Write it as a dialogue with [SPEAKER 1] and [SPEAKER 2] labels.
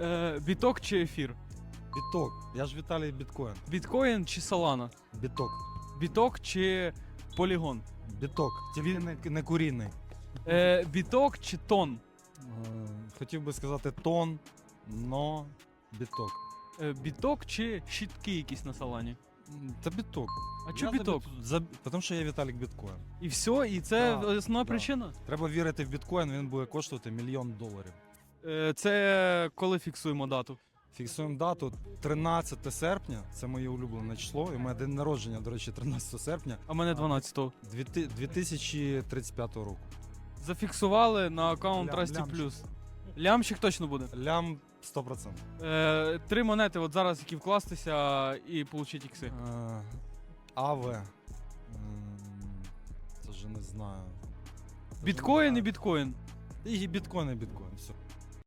[SPEAKER 1] Е, біток чи ефір?
[SPEAKER 2] Біток. Я ж Віталій Біткоін.
[SPEAKER 1] Біткоін чи Solana?
[SPEAKER 2] Біток.
[SPEAKER 1] Біток чи полігон?
[SPEAKER 2] Біток. Тільки не, не курінний.
[SPEAKER 1] Е, біток чи тон?
[SPEAKER 2] Е, Хотів би сказати тон, но біток.
[SPEAKER 1] Е, біток чи щітки якісь на салані?
[SPEAKER 2] Та біток.
[SPEAKER 1] А чо біток?
[SPEAKER 2] За, тому що я Віталік Біткоін.
[SPEAKER 1] І все, і це
[SPEAKER 2] Да,
[SPEAKER 1] основна
[SPEAKER 2] да.
[SPEAKER 1] причина?
[SPEAKER 2] Треба вірити в біткоін, він буде коштувати мільйон доларів.
[SPEAKER 1] Е, це коли фіксуємо дату?
[SPEAKER 2] Фіксуємо дату 13 серпня, це моє улюблене число. І мене день народження, до речі, 13 серпня
[SPEAKER 1] А мене 12-го.
[SPEAKER 2] 2035 року.
[SPEAKER 1] Зафіксували на аккаунт
[SPEAKER 2] Лям-
[SPEAKER 1] Расті
[SPEAKER 2] лямчик.
[SPEAKER 1] Плюс. Лямчик точно буде.
[SPEAKER 2] Лям 100%.
[SPEAKER 1] Е, три монети, от зараз які вкластися і отримати ікси.
[SPEAKER 2] Е, Аве. М, Це вже не знаю. Це вже
[SPEAKER 1] Біткоін і
[SPEAKER 2] знаю.
[SPEAKER 1] біткоін.
[SPEAKER 2] І біткоін, і біткоін. Все.